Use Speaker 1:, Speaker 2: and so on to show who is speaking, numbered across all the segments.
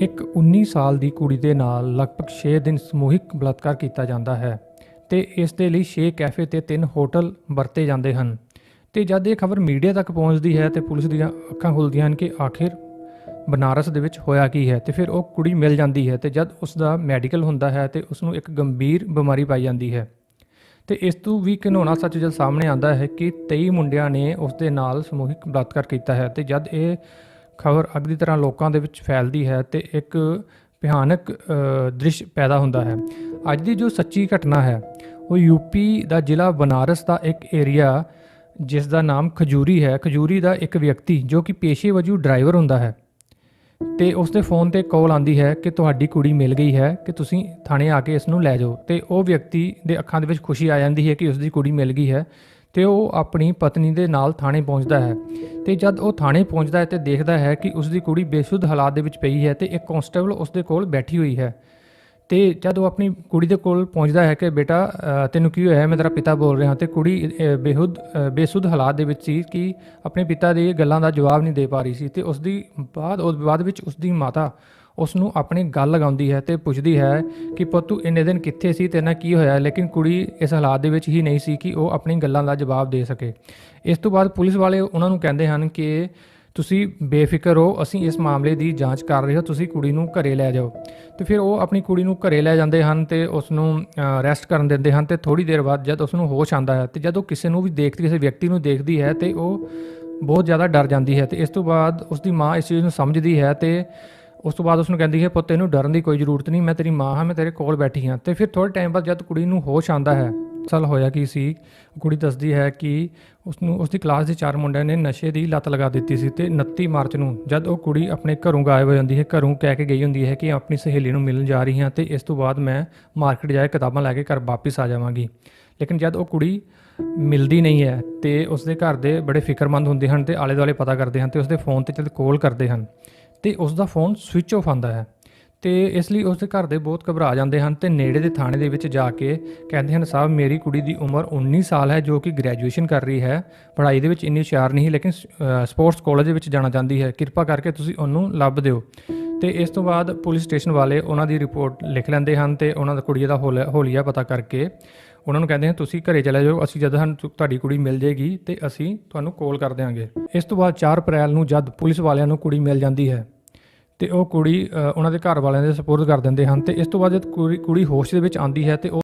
Speaker 1: ਇੱਕ 19 ਸਾਲ ਦੀ ਕੁੜੀ ਦੇ ਨਾਲ ਲਗਭਗ 6 ਦਿਨ ਸਮੂਹਿਕ ਬਲਾਤਕਾਰ ਕੀਤਾ ਜਾਂਦਾ ਹੈ ਤੇ ਇਸ ਦੇ ਲਈ 6 ਕੈਫੇ ਤੇ 3 ਹੋਟਲ ਵਰਤੇ ਜਾਂਦੇ ਹਨ। ਤੇ ਜਦ ਇਹ ਖਬਰ ਮੀਡੀਆ ਤੱਕ ਪਹੁੰਚਦੀ ਹੈ ਤੇ ਪੁਲਿਸ ਦੀਆਂ ਅੱਖਾਂ ਖੁੱਲਦੀਆਂ ਹਨ ਕਿ ਆਖਿਰ ਬਨਾਰਸ ਦੇ ਵਿੱਚ ਹੋਇਆ ਕੀ ਹੈ ਤੇ ਫਿਰ ਉਹ ਕੁੜੀ ਮਿਲ ਜਾਂਦੀ ਹੈ ਤੇ ਜਦ ਉਸ ਦਾ ਮੈਡੀਕਲ ਹੁੰਦਾ ਹੈ ਤੇ ਉਸ ਨੂੰ ਇੱਕ ਗੰਭੀਰ ਬਿਮਾਰੀ ਪਾਈ ਜਾਂਦੀ ਹੈ। ਤੇ ਇਸ ਤੋਂ ਵੀ ਘਿਨਾਉਣਾ ਸੱਚ ਜਦ ਸਾਹਮਣੇ ਆਉਂਦਾ ਹੈ ਕਿ 23 ਮੁੰਡਿਆਂ ਨੇ ਉਸ ਦੇ ਨਾਲ ਸਮੂਹਿਕ ਬਲਾਤਕਾਰ ਕੀਤਾ ਹੈ ਤੇ ਜਦ ਇਹ ਖਬਰ ਅੱਗ ਦੀ ਤਰ੍ਹਾਂ ਲੋਕਾਂ ਦੇ ਵਿੱਚ ਫੈਲਦੀ ਹੈ ਤੇ ਇੱਕ ਭਿਆਨਕ ਦ੍ਰਿਸ਼ ਪੈਦਾ ਹੁੰਦਾ ਹੈ। ਅੱਜ ਦੀ ਜੋ ਸੱਚੀ ਘਟਨਾ ਹੈ, ਉਹ ਯੂਪੀ ਦਾ ਜ਼ਿਲ੍ਹਾ ਬਨਾਰਸ ਦਾ ਇੱਕ ਏਰੀਆ, ਜਿਸ ਦਾ ਨਾਮ ਖਜੂਰੀ ਹੈ। ਖਜੂਰੀ ਦਾ ਇੱਕ ਵਿਅਕਤੀ ਜੋ ਕਿ ਪੇਸ਼ੇ ਵਜੋਂ ਡਰਾਈਵਰ ਹੁੰਦਾ ਹੈ ਤੇ ਉਸ ਦੇ ਫੋਨ ਤੇ ਕਾਲ ਆਂਦੀ ਹੈ ਕਿ ਤੁਹਾਡੀ ਕੁੜੀ ਮਿਲ ਗਈ ਹੈ, ਕਿ ਤੁਸੀਂ ਥਾਣੇ ਆ ਕੇ ਇਸ ਨੂੰ ਲੈ ਜਾਓ। ਤੇ ਉਹ ਵਿਅਕਤੀ ਦੇ ਅੱਖਾਂ ਦੇ ਵਿੱਚ ਖੁਸ਼ੀ ਆ ਜਾਂਦੀ ਹੈ ਕਿ ਉਸ ਦੀ ਕੁੜੀ ਮਿਲ ਗਈ ਹੈ। ਤੇ ਉਹ ਆਪਣੀ ਪਤਨੀ ਦੇ ਨਾਲ ਥਾਣੇ ਪਹੁੰਚਦਾ ਹੈ। ਤੇ ਜਦ ਉਹ ਥਾਣੇ ਪਹੁੰਚਦਾ ਹੈ ਤੇ ਦੇਖਦਾ ਹੈ ਕਿ ਉਸ ਦੀ ਕੁੜੀ ਬੇਸੁੱਧ ਹਾਲਾਤ ਦੇ ਵਿੱਚ ਪਈ ਹੈ ਤੇ ਇੱਕ ਕਾਂਸਟੇਬਲ ਉਸ ਦੇ ਕੋਲ ਬੈਠੀ ਹੋਈ ਹੈ। ਤੇ ਜਦ ਉਹ ਆਪਣੀ ਕੁੜੀ ਦੇ ਕੋਲ ਪਹੁੰਚਦਾ ਹੈ ਕਿ ਬੇਟਾ ਤੈਨੂੰ ਕੀ ਹੋਇਆ ਮੈਂ ਤੇਰਾ ਪਿਤਾ ਬੋਲ ਰਿਹਾ ਤੇ ਕੁੜੀ ਅ, ਬੇਹੁਦ ਬੇਸੁੱਧ ਹਾਲਾਤ ਦੇ ਵਿੱਚ ਸੀ ਕਿ ਆਪਣੇ ਪਿਤਾ ਦੀ ਗੱਲਾਂ ਦਾ ਜਵਾਬ ਨਹੀਂ ਦੇ ਪਾ ਰਹੀ ਸੀ। ਤੇ ਉਸ ਦੀ ਬਾਅਦ ਉਸ ਬਾਅਦ ਵਿੱਚ ਉਸ ਦੀ ਮਾਤਾ ਉਸ ਨੂੰ ਆਪਣੀ ਗੱਲ ਲਗਾਉਂਦੀ ਹੈ ਤੇ ਪੁੱਛਦੀ ਹੈ ਕਿ ਪੁੱਤੂ ਇੰਨੇ ਦਿਨ ਕਿੱਥੇ ਸੀ, ਤੇਰੇ ਨਾਲ ਕੀ ਹੋਇਆ? ਲੇਕਿਨ ਕੁੜੀ ਇਸ ਹਾਲਾਤ ਦੇ ਵਿੱਚ ਹੀ ਨਹੀਂ ਸੀ ਕਿ ਉਹ ਆਪਣੀ ਗੱਲਾਂ ਦਾ ਜਵਾਬ ਦੇ ਸਕੇ। ਇਸ ਤੋਂ ਬਾਅਦ ਪੁਲਿਸ ਵਾਲੇ ਉਹਨਾਂ ਨੂੰ ਕਹਿੰਦੇ ਹਨ ਕਿ ਤੁਸੀਂ ਬੇਫਿਕਰ ਹੋ ਅਸੀਂ ਇਸ ਮਾਮਲੇ ਦੀ ਜਾਂਚ ਕਰ ਰਹੇ ਹਾਂ, ਤੁਸੀਂ ਕੁੜੀ ਨੂੰ ਘਰੇ ਲੈ ਜਾਓ। ਤੇ ਫਿਰ ਉਹ ਆਪਣੀ ਕੁੜੀ ਨੂੰ ਘਰੇ ਲੈ ਜਾਂਦੇ ਹਨ ਤੇ ਉਸ ਨੂੰ ਰੈਸਟ ਕਰਨ ਦਿੰਦੇ ਹਨ ਤੇ ਥੋੜੀ ਦੇਰ ਬਾਅਦ ਜਦ ਉਸ ਨੂੰ ਹੋਸ਼ ਆਂਦਾ ਹੈ ਤੇ ਜਦ ਉਹ ਕਿਸੇ ਨੂੰ ਵੀ ਦੇਖਦੀ ਕਿਸੇ ਵਿਅਕਤੀ ਨੂੰ ਦੇਖਦੀ ਹੈ ਤੇ ਉਹ ਬਹੁਤ ਜ਼ਿਆਦਾ ਡਰ ਜਾਂਦੀ ਹੈ ਤੇ ਇਸ ਤੋਂ ਬਾਅਦ ਉਸ ਦੀ ਮਾਂ ਇਸ ਚੀਜ਼ ਨੂੰ ਸਮਝਦੀ ਹੈ ਤੇ ਉਸ ਤੋਂ ਬਾਅਦ ਉਸ ਨੂੰ ਕਹਿੰਦੀ ਹੈ, ਪੁੱਤ, ਇਹਨੂੰ ਡਰਨ ਦੀ ਕੋਈ ਜ਼ਰੂਰਤ ਨਹੀਂ, ਮੈਂ ਤੇਰੀ ਮਾਂ ਹਾਂ, ਮੈਂ ਤੇਰੇ ਕੋਲ ਬੈਠੀ ਹਾਂ। ਤੇ ਫਿਰ ਥੋੜੇ ਟਾਈਮ ਬਾਅਦ ਜਦ ਕੁੜੀ ਨੂੰ ਹੋਸ਼ ਆਂਦਾ ਹੈ ਸਾਲ ਹੋਇਆ ਕੀ ਸੀ? ਕੁੜੀ ਦੱਸਦੀ ਹੈ ਕਿ ਉਸ ਨੂੰ ਉਸ ਦੀ ਕਲਾਸ ਦੇ ਚਾਰ ਮੁੰਡਿਆਂ ਨੇ ਨਸ਼ੇ ਦੀ ਲੱਤ ਲਗਾ ਦਿੱਤੀ ਸੀ ਤੇ 29 ਮਾਰਚ ਨੂੰ ਜਦ ਉਹ ਕੁੜੀ ਆਪਣੇ ਘਰੋਂ ਗਾਇਬ ਹੋ ਜਾਂਦੀ ਹੈ, ਘਰੋਂ ਕਹਿ ਕੇ ਗਈ ਹੁੰਦੀ ਹੈ ਕਿ ਆਪਣੀ ਸਹੇਲੀ ਨੂੰ ਮਿਲਣ ਜਾ ਰਹੀ ਹਾਂ ਤੇ ਇਸ ਤੋਂ ਬਾਅਦ ਮੈਂ ਮਾਰਕੀਟ ਜਾ ਕੇ ਕਿਤਾਬਾਂ ਲੈ ਕੇ ਘਰ ਵਾਪਸ ਆ ਜਾਵਾਂਗੀ। ਲੇਕਿਨ ਜਦ ਉਹ ਕੁੜੀ ਮਿਲਦੀ ਨਹੀਂ ਹੈ ਤੇ ਉਸ ਦੇ ਘਰ ਦੇ ਬੜੇ ਫਿਕਰਮੰਦ ਹੁੰਦੇ ਹਨ ਤੇ ਆਲੇ ਦੁਆਲੇ ਪਤਾ ਕਰਦੇ ਹਨ ਤੇ ਉਸ ਦੇ ਫੋਨ ਤੇ ਜਦ ਕਾਲ ਕਰਦੇ ਹਨ। ਤੇ ਉਸ ਦਾ ਫੋਨ ਸਵਿਚ ਆਫ ਆਂਦਾ ਹੈ ਤੇ ਇਸ ਲਈ ਉਸ ਦੇ ਘਰ ਦੇ ਬਹੁਤ ਘਬਰਾ ਜਾਂਦੇ ਹਨ ਤੇ ਨੇੜੇ ਦੇ ਥਾਣੇ ਦੇ ਵਿੱਚ ਜਾ ਕੇ ਕਹਿੰਦੇ ਹਨ ਸਾਹਿਬ ਮੇਰੀ ਕੁੜੀ ਦੀ ਉਮਰ 19 ਸਾਲ ਹੈ, ਜੋ ਕਿ ਗ੍ਰੈਜੂਏਸ਼ਨ ਕਰ ਰਹੀ ਹੈ। ਪੜ੍ਹਾਈ ਦੇ ਵਿੱਚ ਇੰਨੀ ਹੁਸ਼ਿਆਰ ਨਹੀਂ, ਲੇਕਿਨ ਸਪੋਰਟਸ ਕਾਲਜ ਦੇ ਵਿੱਚ ਜਾਣਾ ਚਾਹੁੰਦੀ ਹੈ। ਕਿਰਪਾ ਕਰਕੇ ਤੁਸੀਂ ਉਹਨੂੰ ਲੱਭ ਦਿਓ। ਤੇ ਇਸ ਤੋਂ ਬਾਅਦ ਪੁਲਿਸ ਸਟੇਸ਼ਨ ਵਾਲੇ ਉਹਨਾਂ ਦੀ ਰਿਪੋਰਟ ਲਿਖ ਲੈਂਦੇ ਹਨ ਤੇ ਉਹਨਾਂ ਦਾ ਕੁੜੀ ਦਾ ਹੋਲ- ਹੋਲੀਆ ਪਤਾ ਕਰਕੇ ਉਹਨਾਂ ਨੂੰ ਕਹਿੰਦੇ ਹਨ, ਤੁਸੀਂ ਘਰੇ ਚਲੇ ਜਾਓ, ਅਸੀਂ ਜਦ ਹਨ ਤੁਹਾਡੀ ਕੁੜੀ ਮਿਲ ਜੇਗੀ ਤੇ ਅਸੀਂ ਤੁਹਾਨੂੰ ਕਾਲ ਕਰ ਦਿਆਂਗੇ। ਇਸ ਤੋਂ ਬਾਅਦ 4 ਅਪ੍ਰੈਲ ਨੂੰ ਜਦ ਪੁਲਿਸ ਵਾਲਿਆਂ ਨੂੰ ਕੁੜੀ ਮਿਲ ਜਾਂਦੀ ਹੈ ਤੇ ਉਹ ਕੁੜੀ ਉਹਨਾਂ ਦੇ ਘਰ ਵਾਲਿਆਂ ਦੇ ਸਪੋਰਟ ਕਰ ਦਿੰਦੇ ਹਨ ਤੇ ਇਸ ਤੋਂ ਬਾਅਦ ਜਦ ਕੁੜੀ ਕੁੜੀ ਹੋਸ਼ ਦੇ ਵਿੱਚ ਆਉਂਦੀ ਹੈ ਤੇ ਉਹ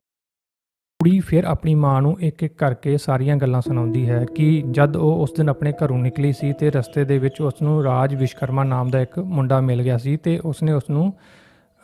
Speaker 1: ਕੁੜੀ ਫਿਰ ਆਪਣੀ ਮਾਂ ਨੂੰ ਇੱਕ ਇੱਕ ਕਰਕੇ ਸਾਰੀਆਂ ਗੱਲਾਂ ਸੁਣਾਉਂਦੀ ਹੈ ਕਿ ਜਦ ਉਹ ਉਸ ਦਿਨ ਆਪਣੇ ਘਰੋਂ ਨਿਕਲੀ ਸੀ ਤੇ ਰਸਤੇ ਦੇ ਵਿੱਚ ਉਸ ਨੂੰ ਰਾਜ ਵਿਸ਼ਕਰਮਾ ਨਾਮ ਦਾ ਇੱਕ ਮੁੰਡਾ ਮਿਲ ਗਿਆ ਸੀ ਤੇ ਉਸਨੇ ਉਸ ਨੂੰ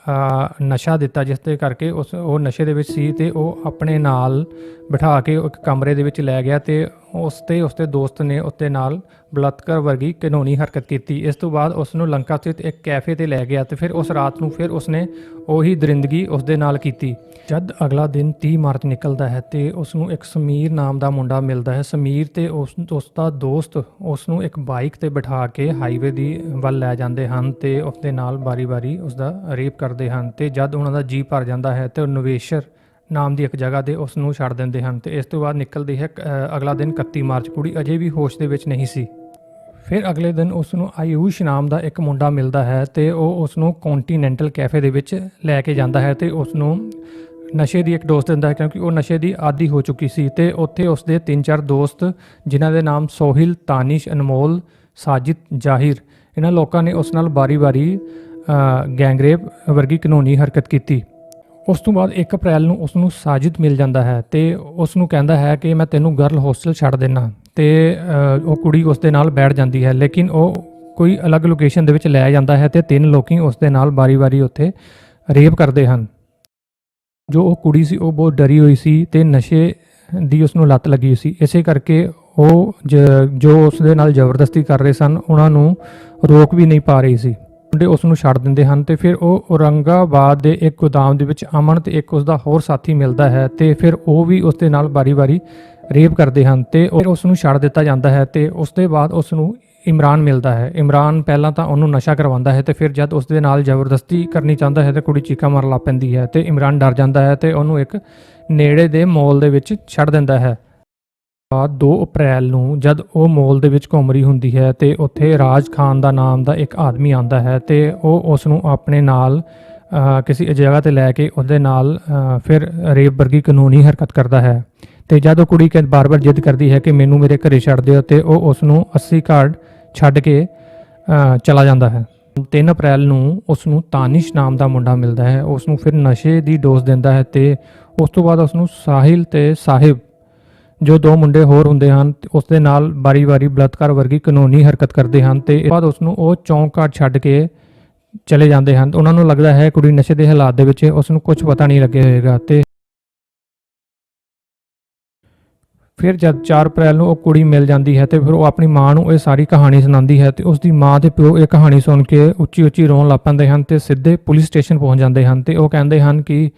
Speaker 1: ਅ, ਨਸ਼ਾ ਦਿੱਤਾ ਜਿਸ ਦੇ ਕਰਕੇ ਉਸ ਉਹ ਨਸ਼ੇ ਦੇ ਵਿੱਚ ਸੀ ਤੇ ਉਹ ਆਪਣੇ ਨਾਲ ਬਿਠਾ ਕੇ ਇੱਕ ਕਮਰੇ ਦੇ ਵਿੱਚ ਲੈ ਗਿਆ ਤੇ ਉਸ ਤੇ ਉਸ ਦੇ ਦੋਸਤ ਨੇ ਉਸ ਦੇ ਨਾਲ ਬਲਾਤਕਾਰ ਵਰਗੀ ਕਾਨੂੰਨੀ ਹਰਕਤ ਕੀਤੀ। ਇਸ ਤੋਂ ਬਾਅਦ ਉਸ ਨੂੰ ਲੰਕਾ ਸਥਿਤ ਇੱਕ ਕੈਫੇ ਤੇ ਲੈ ਗਿਆ ਤੇ ਫਿਰ ਉਸ ਰਾਤ ਨੂੰ ਫਿਰ ਉਸਨੇ ਉਹੀ ਦਰਿੰਦਗੀ ਉਸ ਦੇ ਨਾਲ ਕੀਤੀ। ਜਦ ਅਗਲਾ ਦਿਨ 30 ਮਾਰਚ ਨਿਕਲਦਾ ਹੈ ਤੇ ਉਸ ਨੂੰ ਇੱਕ ਸਮੀਰ ਨਾਮ ਦਾ ਮੁੰਡਾ ਮਿਲਦਾ ਹੈ। ਸਮੀਰ ਤੇ ਉਸ ਉਸ ਦਾ ਦੋਸਤ ਉਸ ਨੂੰ ਇੱਕ ਬਾਈਕ ਤੇ ਬਿਠਾ ਕੇ ਹਾਈਵੇ ਦੀ ਵੱਲ ਲੈ ਜਾਂਦੇ ਹਨ ਤੇ ਉਸ ਦੇ ਨਾਲ ਬਾਰੀ-ਬਾਰੀ ਉਸ ਦਾ ਰੇਪ ਕਰਦੇ ਹਨ ਤੇ ਜਦ ਉਹਨਾਂ ਦਾ ਜੀ ਭਰ ਜਾਂਦਾ ਹੈ ਤੇ ਉਹ ਨਵੇਸ਼ਰ ਨਾਮ ਦੀ ਇੱਕ ਜਗ੍ਹਾ ਤੇ ਉਸ ਨੂੰ ਛੱਡ ਦਿੰਦੇ ਹਨ ਤੇ ਇਸ ਤੋਂ ਬਾਅਦ ਨਿਕਲਦੀ ਹੈ ਅ, ਅਗਲਾ ਦਿਨ 31 ਮਾਰਚ। ਕੁੜੀ ਅਜੇ ਵੀ ਹੋਸ਼ ਦੇ ਵਿੱਚ ਨਹੀਂ ਸੀ। ਫਿਰ ਅਗਲੇ ਦਿਨ ਉਸ ਨੂੰ ਆਯੂਸ਼ ਨਾਮ ਦਾ ਇੱਕ ਮੁੰਡਾ ਮਿਲਦਾ ਹੈ ਤੇ ਉਹ ਉਸ ਨੂੰ ਕੌਂਟੀਨੈਂਟਲ ਕੈਫੇ ਦੇ ਵਿੱਚ ਲੈ ਕੇ ਜਾਂਦਾ ਹੈ ਤੇ ਉਸ ਨੂੰ ਨਸ਼ੇ ਦੀ ਇੱਕ ਦੋਸਤ ਦਿੰਦਾ ਹੈ ਕਿਉਂਕਿ ਉਹ ਨਸ਼ੇ ਦੀ ਆਦੀ ਹੋ ਚੁੱਕੀ ਸੀ ਤੇ ਉੱਥੇ ਉਸ ਦੇ ਤਿੰਨ ਚਾਰ ਦੋਸਤ, ਜਿਨ੍ਹਾਂ ਦੇ ਨਾਮ ਸੋਹਿਲ, ਤਾਨਿਸ਼, ਅਨਮੋਲ, ਸਾਜਿਦ, ਜਾਹਿਰ। ਇਹਨਾਂ ਲੋਕਾਂ ਨੇ ਉਸ ਨਾਲ ਬਾਰੀ-ਬਾਰੀ ਗੈਂਗਰੇਪ ਵਰਗੀ ਕਾਨੂੰਨੀ ਹਰਕਤ ਕੀਤੀ। ਉਸ ਤੋਂ ਬਾਅਦ 1 ਅਪ੍ਰੈਲ ਨੂੰ ਉਸ ਨੂੰ ਸਾਜਿਦ ਮਿਲ ਜਾਂਦਾ ਹੈ ਤੇ ਉਸ ਨੂੰ ਕਹਿੰਦਾ ਹੈ ਕਿ ਮੈਂ ਤੈਨੂੰ ਗਰਲ ਹੋਸਟਲ ਛੱਡ ਦੇਣਾ ਤੇ ਉਹ ਕੁੜੀ ਉਸ ਦੇ ਨਾਲ ਬੈਠ ਜਾਂਦੀ ਹੈ, ਲੇਕਿਨ ਉਹ ਕੋਈ ਅਲੱਗ ਲੋਕੇਸ਼ਨ ਦੇ ਵਿੱਚ ਲੈ ਜਾਂਦਾ ਹੈ ਤੇ ਤਿੰਨ ਲੋਕੀ ਉਸ ਦੇ ਨਾਲ ਬਾਰੀ-ਬਾਰੀ ਉੱਥੇ ਰੇਪ ਕਰਦੇ ਹਨ। ਜੋ ਉਹ ਕੁੜੀ ਸੀ, ਉਹ ਬਹੁਤ ਡਰੀ ਹੋਈ ਸੀ ਤੇ ਨਸ਼ੇ ਦੀ ਉਸ ਨੂੰ ਲੱਤ ਲੱਗੀ ਸੀ। ਇਸੇ ਕਰਕੇ ਉਹ ਜ- ਜੋ ਉਸ ਦੇ ਨਾਲ ਜ਼ਬਰਦਸਤੀ ਕਰ ਰਹੇ ਸਨ, ਉਹਨਾਂ ਨੂੰ ਰੋਕ ਵੀ ਨਹੀਂ ਪਾ ਰਹੀ ਸੀ। ਮੁੰਡੇ ਉਸ ਨੂੰ ਛੱਡ ਦਿੰਦੇ ਹਨ ਤੇ ਫਿਰ ਉਹ ਔਰੰਗਾਬਾਦ ਦੇ ਇੱਕ ਗੋਦਾਮ ਦੇ ਵਿੱਚ ਅਮਨ ਤੇ ਇੱਕ ਉਸ ਦਾ ਹੋਰ ਸਾਥੀ ਮਿਲਦਾ ਹੈ ਤੇ ਫਿਰ ਉਹ ਵੀ ਉਸ ਦੇ ਨਾਲ ਬਾਰੀ-ਬਾਰੀ ਰੇਪ ਕਰਦੇ ਹਨ ਤੇ ਉਸ ਨੂੰ ਛੱਡ ਦਿੱਤਾ ਜਾਂਦਾ ਹੈ ਤੇ ਉਸ ਦੇ ਬਾਅਦ ਉਸ ਨੂੰ ਇਮਰਾਨ ਮਿਲਦਾ ਹੈ। ਇਮਰਾਨ ਪਹਿਲਾਂ ਤਾਂ ਉਹਨੂੰ ਨਸ਼ਾ ਕਰਵਾਉਂਦਾ ਹੈ ਤੇ ਫਿਰ ਜਦ ਉਸ ਦੇ ਨਾਲ ਜ਼ਬਰਦਸਤੀ ਕਰਨੀ ਚਾਹੁੰਦਾ ਹੈ ਤੇ ਕੁੜੀ ਚੀਕਾ ਮਾਰਨ ਲੱਗ ਪੈਂਦੀ ਹੈ ਤੇ ਇਮਰਾਨ ਡਰ ਜਾਂਦਾ ਹੈ ਤੇ ਉਹਨੂੰ ਇੱਕ ਨੇੜੇ ਦੇ ਮੋਲ ਦੇ ਵਿੱਚ ਛੱਡ ਦਿੰਦਾ ਹੈ। ਬਾਅਦ 2 ਅਪ੍ਰੈਲ ਨੂੰ ਜਦ ਉਹ ਮੋਲ ਦੇ ਵਿੱਚ ਘੁੰਮ ਰਹੀ ਹੁੰਦੀ ਹੈ ਤੇ ਉੱਥੇ ਰਾਜ ਖਾਨ ਦਾ ਨਾਮ ਦਾ ਇੱਕ ਆਦਮੀ ਆਂਦਾ ਹੈ ਤੇ ਉਹ ਉਸ ਨੂੰ ਆਪਣੇ ਨਾਲ ਕਿਸੇ ਜਗ੍ਹਾ ਤੇ ਲੈ ਕੇ ਉਹਦੇ ਨਾਲ ਫਿਰ ਰੇਪ ਵਰਗੀ ਕਾਨੂੰਨੀ ਹਰਕਤ ਕਰਦਾ ਹੈ। ਤੇ ਜਦ ਉਹ ਕੁੜੀ ਕਿ, ਬਾਰ-ਬਾਰ ਜਿੱਦ ਕਰਦੀ ਹੈ ਕਿ ਮੈਨੂੰ ਮੇਰੇ ਘਰੇ ਛੱਡ ਦਿਓ ਤੇ ਉਹ ਉਸ ਨੂੰ 80 ਕਾਰਡ ਛੱਡ ਕੇ ਚਲਾ ਜਾਂਦਾ ਹੈ। 3 ਅਪ੍ਰੈਲ ਨੂੰ ਉਸ ਨੂੰ ਤਾਨਿਸ਼ ਨਾਮ ਦਾ ਮੁੰਡਾ ਮਿਲਦਾ ਹੈ। ਉਸ ਨੂੰ ਫਿਰ ਨਸ਼ੇ ਦੀ ਡੋਜ਼ ਦਿੰਦਾ ਹੈ ਤੇ ਉਸ ਤੋਂ ਬਾਅਦ ਉਸ ਨੂੰ ਸਾਹਿਲ ਤੇ ਸਾਹਿਬ, ਜੋ ਦੋ ਮੁੰਡੇ ਹੋਰ ਹੁੰਦੇ ਹਨ, ਉਸ ਦੇ ਨਾਲ ਬਾਰੀ-ਬਾਰੀ ਬਲਾਤਕਾਰ ਵਰਗੀ ਕਾਨੂੰਨੀ ਹਰਕਤ ਕਰਦੇ ਹਨ ਤੇ ਇਸ ਬਾਅਦ ਉਸ ਨੂੰ ਉਹ ਚੌਂਕ ਘਾਟ ਛੱਡ ਕੇ ਚਲੇ ਜਾਂਦੇ ਹਨ। ਉਹਨਾਂ ਨੂੰ ਲੱਗਦਾ ਹੈ ਕੁੜੀ ਨਸ਼ੇ ਦੇ ਹਾਲਾਤ ਦੇ ਵਿੱਚ ਉਸ ਨੂੰ ਕੁਝ ਪਤਾ ਨਹੀਂ ਲੱਗੇ ਹੋਏਗਾ ਤੇ ਫਿਰ ਜਦ 4 ਅਪ੍ਰੈਲ ਨੂੰ ਉਹ ਕੁੜੀ ਮਿਲ ਜਾਂਦੀ ਹੈ ਤੇ ਫਿਰ ਉਹ ਆਪਣੀ ਮਾਂ ਨੂੰ ਇਹ ਸਾਰੀ ਕਹਾਣੀ ਸੁਣਾਉਂਦੀ ਹੈ ਤੇ ਉਸ ਦੀ ਮਾਂ ਤੇ ਪਿਓ ਇਹ ਕਹਾਣੀ ਸੁਣ ਕੇ ਉੱਚੀ ਉੱਚੀ ਰੋਣ ਲੱਗ ਪੈਂਦੇ ਹਨ ਤੇ ਸਿੱਧੇ ਪੁਲਿਸ ਸਟੇਸ਼ਨ ਪਹੁੰਚ ਜਾਂਦੇ ਹਨ ਤੇ ਉਹ ਕਹਿੰਦੇ ਹਨ ਕਿ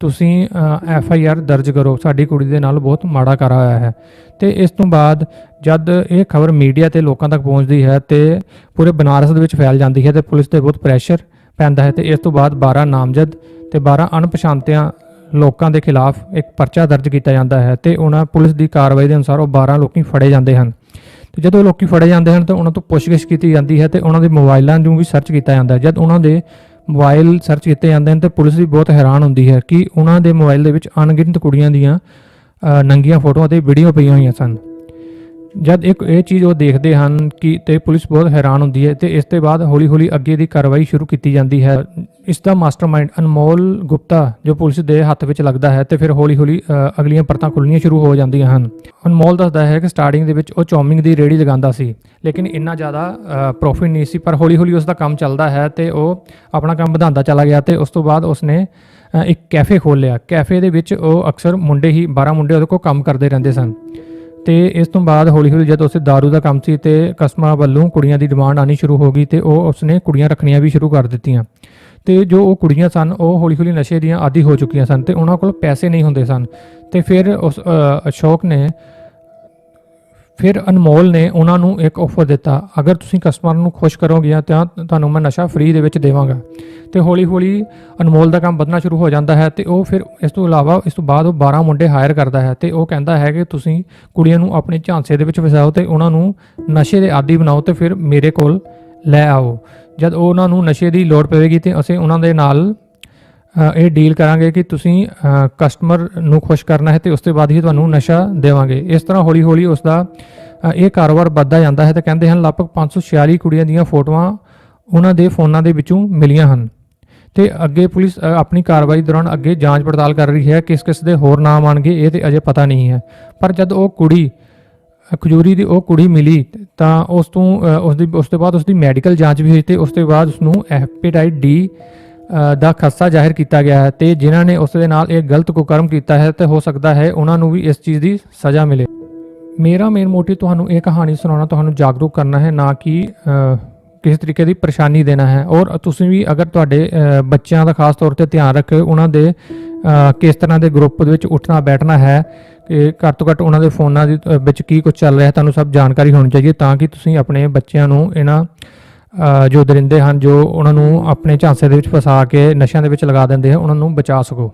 Speaker 1: ਤੁਸੀਂ ਐਫ ਆਈ ਆਰ ਦਰਜ ਕਰੋ, ਸਾਡੀ ਕੁੜੀ ਦੇ ਨਾਲ ਬਹੁਤ ਮਾੜਾ ਕਰ ਹੋਇਆ ਹੈ। ਤੇ ਇਸ ਤੋਂ ਬਾਅਦ ਜਦ ਇਹ ਖਬਰ ਮੀਡੀਆ ਤੇ ਲੋਕਾਂ ਤੱਕ ਪਹੁੰਚਦੀ ਹੈ ਤੇ ਪੂਰੇ ਬਨਾਰਸ ਦੇ ਵਿੱਚ ਫੈਲ ਜਾਂਦੀ ਹੈ ਤੇ ਪੁਲਿਸ ਤੇ ਬਹੁਤ ਪ੍ਰੈਸ਼ਰ ਪੈਂਦਾ ਹੈ ਤੇ ਇਸ ਤੋਂ ਬਾਅਦ 12 ਨਾਮਜ਼ਦ ਤੇ 12 ਅਣਪਛਾਤਿਆਂ ਲੋਕਾਂ ਦੇ ਖਿਲਾਫ ਇੱਕ ਪਰਚਾ ਦਰਜ ਕੀਤਾ ਜਾਂਦਾ ਹੈ ਤੇ ਉਹਨਾਂ ਪੁਲਿਸ ਦੀ ਕਾਰਵਾਈ ਦੇ ਅਨੁਸਾਰ ਉਹ 12 ਲੋਕੀ ਫੜੇ ਜਾਂਦੇ ਹਨ। ਤੇ ਜਦੋਂ ਉਹ ਲੋਕੀ ਫੜੇ ਜਾਂਦੇ ਹਨ ਤਾਂ ਉਹਨਾਂ ਤੋਂ ਪੁੱਛਗਿੱਛ ਕੀਤੀ ਜਾਂਦੀ ਹੈ ਤੇ ਉਹਨਾਂ ਦੇ ਮੋਬਾਈਲਾਂ ਨੂੰ ਵੀ ਸਰਚ ਕੀਤਾ ਜਾਂਦਾ ਹੈ। ਜਦ ਉਹਨਾਂ ਦੇ ਮੋਬਾਈਲ ਸਰਚ ਕੀਤੇ ਜਾਂਦੇ ਹਨ ਤੇ ਪੁਲਿਸ ਵੀ ਬਹੁਤ ਹੈਰਾਨ ਹੁੰਦੀ ਹੈ ਕਿ ਉਹਨਾਂ ਦੇ ਮੋਬਾਈਲ ਦੇ ਵਿੱਚ ਅਣਗਿਣਤ ਕੁੜੀਆਂ ਦੀਆਂ ਨੰਗੀਆਂ ਫੋਟੋਆਂ ਤੇ ਵੀਡੀਓ ਪਈਆਂ ਹੋਈਆਂ ਸਨ। ਜਦ ਇੱਕ ਇਹ ਚੀਜ਼ ਉਹ ਦੇਖਦੇ ਹਨ ਕਿ ਤੇ ਪੁਲਿਸ ਬਹੁਤ ਹੈਰਾਨ ਹੁੰਦੀ ਹੈ ਤੇ ਇਸ ਤੋਂ ਬਾਅਦ ਹੌਲੀ-ਹੌਲੀ ਅੱਗੇ ਦੀ ਕਾਰਵਾਈ ਸ਼ੁਰੂ ਕੀਤੀ ਜਾਂਦੀ ਹੈ। ਇਸ ਦਾ ਮਾਸਟਰਮਾਈਂਡ ਅਨਮੋਲ ਗੁਪਤਾ, ਜੋ ਪੁਲਿਸ ਦੇ ਹੱਥ ਵਿੱਚ ਲੱਗਦਾ ਹੈ ਤੇ ਫਿਰ ਹੌਲੀ-ਹੌਲੀ ਅਗਲੀਆਂ ਪਰਤਾਂ ਖੁੱਲਣੀਆਂ ਸ਼ੁਰੂ ਹੋ ਜਾਂਦੀਆਂ ਹਨ। ਅਨਮੋਲ ਦੱਸਦਾ ਹੈ ਕਿ ਸਟਾਰਟਿੰਗ ਦੇ ਵਿੱਚ ਉਹ ਚੌਮਿੰਗ ਦੀ ਰੇੜੀ ਲਗਾਉਂਦਾ ਸੀ, ਲੇਕਿਨ ਇੰਨਾ ਜ਼ਿਆਦਾ ਪ੍ਰੋਫਿਟ ਨਹੀਂ ਸੀ, ਪਰ ਹੌਲੀ-ਹੌਲੀ ਉਸ ਦਾ ਕੰਮ ਚੱਲਦਾ ਹੈ ਤੇ ਉਹ ਆਪਣਾ ਕੰਮ ਵਧਾਉਂਦਾ ਚਲਾ ਗਿਆ ਤੇ ਉਸ ਤੋਂ ਬਾਅਦ ਉਸਨੇ ਇੱਕ ਕੈਫੇ ਖੋਲ੍ਹ ਲਿਆ। ਕੈਫੇ ਦੇ ਵਿੱਚ ਉਹ ਅਕਸਰ ਮੁੰਡੇ ਹੀ 12 ਮੁੰਡੇ ਉਹਦੇ ਕੋਲ ਕੰਮ ਕਰਦੇ ਰਹਿੰਦੇ ਸਨ। ਤੇ ਇਸ ਤੋਂ ਬਾਅਦ ਹੌਲੀ-ਹੌਲੀ ਜਦ ਉਸੇ दारू ਦਾ ਕੰਮ ਸੀ ਤੇ ਕਸਟਮਰਾਂ ਵੱਲੋਂ ਕੁੜੀਆਂ ਦੀ ਡਿਮਾਂਡ ਆਣੀ ਸ਼ੁਰੂ ਹੋ ਗਈ ਤੇ ਉਹ ਉਸਨੇ ਕੁੜੀਆਂ ਰੱਖਣੀਆਂ ਵੀ ਸ਼ੁਰੂ ਕਰ ਦਿੱਤੀਆਂ। ਤੇ ਜੋ ਉਹ ਕੁੜੀਆਂ ਸਨ ਉਹ ਹੌਲੀ-ਹੌਲੀ ਨਸ਼ੇ ਦੀਆਂ ਆਦੀ ਹੋ ਚੁੱਕੀਆਂ ਸਨ ਤੇ ਉਹਨਾਂ ਕੋਲ ਪੈਸੇ ਨਹੀਂ ਹੁੰਦੇ ਸਨ। ਤੇ ਫਿਰ ਉਸ ਅ, ਅਸ਼ੋਕ ਨੇ ਫਿਰ ਅਨਮੋਲ ਨੇ ਉਹਨਾਂ ਨੂੰ ਇੱਕ ਆਫਰ ਦਿੱਤਾ, ਅਗਰ ਤੁਸੀਂ ਕਸਟਮਰ ਨੂੰ ਖੁਸ਼ ਕਰੋਗੇ ਤਾਂ ਤੁਹਾਨੂੰ ਮੈਂ ਨਸ਼ਾ ਫ੍ਰੀ ਦੇ ਵਿੱਚ ਦੇਵਾਂਗਾ। ਤੇ ਹੌਲੀ-ਹੌਲੀ ਅਨਮੋਲ ਦਾ ਕੰਮ ਵਧਣਾ ਸ਼ੁਰੂ ਹੋ ਜਾਂਦਾ ਹੈ ਤੇ ਉਹ ਫਿਰ ਇਸ ਤੋਂ ਇਲਾਵਾ ਇਸ ਤੋਂ ਬਾਅਦ ਉਹ 12 ਮੁੰਡੇ ਹਾਇਰ ਕਰਦਾ ਹੈ ਤੇ ਉਹ ਕਹਿੰਦਾ ਹੈ ਕਿ ਤੁਸੀਂ ਕੁੜੀਆਂ ਨੂੰ ਆਪਣੇ ਝਾਂਸੇ ਦੇ ਵਿੱਚ ਫਸਾਓ ਤੇ ਉਹਨਾਂ ਨੂੰ ਨਸ਼ੇ ਦੇ ਆਦੀ ਬਣਾਓ ਤੇ ਫਿਰ ਮੇਰੇ ਕੋਲ ਲੈ ਆਓ। ਜਦ ਉਹਨਾਂ ਨੂੰ ਨਸ਼ੇ ਦੀ ਲੋੜ ਪਵੇਗੀ ਤੇ ਅਸੀਂ ਉਹਨਾਂ ਦੇ ਨਾਲ ਇਹ ਡੀਲ ਕਰਾਂਗੇ ਕਿ ਤੁਸੀਂ ਕਸਟਮਰ ਨੂੰ ਖੁਸ਼ ਕਰਨਾ ਹੈ ਤੇ ਉਸ ਤੋਂ ਬਾਅਦ ਹੀ ਤੁਹਾਨੂੰ ਨਸ਼ਾ ਦੇਵਾਂਗੇ। ਇਸ ਤਰ੍ਹਾਂ ਹੌਲੀ-ਹੌਲੀ ਉਸ ਦਾ ਇਹ ਕਾਰੋਬਾਰ ਵੱਧਦਾ ਜਾਂਦਾ ਹੈ ਤੇ ਕਹਿੰਦੇ ਹਨ ਲਗਭਗ 546 ਕੁੜੀਆਂ ਦੀਆਂ ਫੋਟੋਆਂ ਉਹਨਾਂ ਦੇ ਫੋਨਾਂ ਦੇ ਵਿੱਚੋਂ ਮਿਲੀਆਂ ਹਨ। ਤੇ ਅੱਗੇ ਪੁਲਿਸ ਆਪਣੀ ਕਾਰਵਾਈ ਦੌਰਾਨ ਅੱਗੇ ਜਾਂਚ ਪੜਤਾਲ ਕਰ ਰਹੀ ਹੈ ਕਿਸ ਕਿਸ ਦੇ ਹੋਰ ਨਾਮ ਆਣਗੇ ਇਹ ਤੇ ਅਜੇ ਪਤਾ ਨਹੀਂ ਹੈ। ਪਰ ਜਦ ਉਹ ਕੁੜੀ ਖਜੂਰੀ ਦੀ ਉਹ ਕੁੜੀ ਮਿਲੀ ਤਾਂ ਉਸ ਤੋਂ ਅ, ਉਸ ਦੀ ਉਸ ਤੋਂ ਬਾਅਦ ਉਸ ਦੀ ਮੈਡੀਕਲ ਜਾਂਚ ਵੀ ਹੋਈ ਤੇ ਉਸ ਤੋਂ ਬਾਅਦ ਉਸ ਨੂੰ ਹੈਪੇਟਾਈਟ ਡੀ ਦਾ ਖਸਤਾ ਜ਼ਾਹਿਰ ਕੀਤਾ ਗਿਆ ਹੈ ਤੇ ਜਿਨ੍ਹਾਂ ਨੇ ਉਸ ਦੇ ਨਾਲ ਇਹ ਗਲਤ ਕੁਕਰਮ ਕੀਤਾ ਹੈ ਤੇ ਹੋ ਸਕਦਾ ਹੈ ਉਹਨਾਂ ਨੂੰ ਵੀ ਇਸ ਚੀਜ਼ ਦੀ ਸਜ਼ਾ ਮਿਲੇ। ਮੇਰਾ ਮੇਨ ਮੋਟਿਵ ਤੁਹਾਨੂੰ ਇਹ ਕਹਾਣੀ ਸੁਣਾਉਣਾ ਤੁਹਾਨੂੰ ਜਾਗਰੂਕ ਕਰਨਾ ਹੈ ਨਾ ਕਿ ਅ, ਕਿਸੇ ਤਰੀਕੇ ਦੀ ਪਰੇਸ਼ਾਨੀ ਦੇਣਾ ਹੈ। ਔਰ ਤੁਸੀਂ ਵੀ ਅਗਰ ਤੁਹਾਡੇ ਬੱਚਿਆਂ ਦਾ ਖਾਸ ਤੌਰ ਤੇ ਧਿਆਨ ਰੱਖਿਓ ਉਹਨਾਂ ਦੇ ਕਿਸ ਤਰ੍ਹਾਂ ਦੇ ਗਰੁੱਪ ਦੇ ਵਿੱਚ ਉੱਠਣਾ ਬੈਠਣਾ ਹੈ ਕਿ ਘੱਟ ਤੋਂ ਘੱਟ ਉਹਨਾਂ ਦੇ ਫੋਨਾਂ ਦੇ ਵਿੱਚ ਕੀ ਕੁਝ ਚੱਲ ਰਿਹਾ ਤੁਹਾਨੂੰ ਸਭ ਜਾਣਕਾਰੀ ਹੋਣੀ ਚਾਹੀਦੀ ਤਾਂ ਕਿ ਤੁਸੀਂ ਆਪਣੇ ਬੱਚਿਆਂ ਨੂੰ ਇਹਨਾਂ ਜੋ ਦਰਿੰਦੇ ਹਨ ਜੋ ਉਹਨਾਂ ਨੂੰ ਆਪਣੇ ਝਾਂਸੇ ਦੇ ਵਿੱਚ ਫਸਾ ਕੇ ਨਸ਼ਿਆਂ ਦੇ ਵਿੱਚ ਲਗਾ ਦਿੰਦੇ ਹਨ, ਉਹਨਾਂ ਨੂੰ ਬਚਾ ਸਕੋ।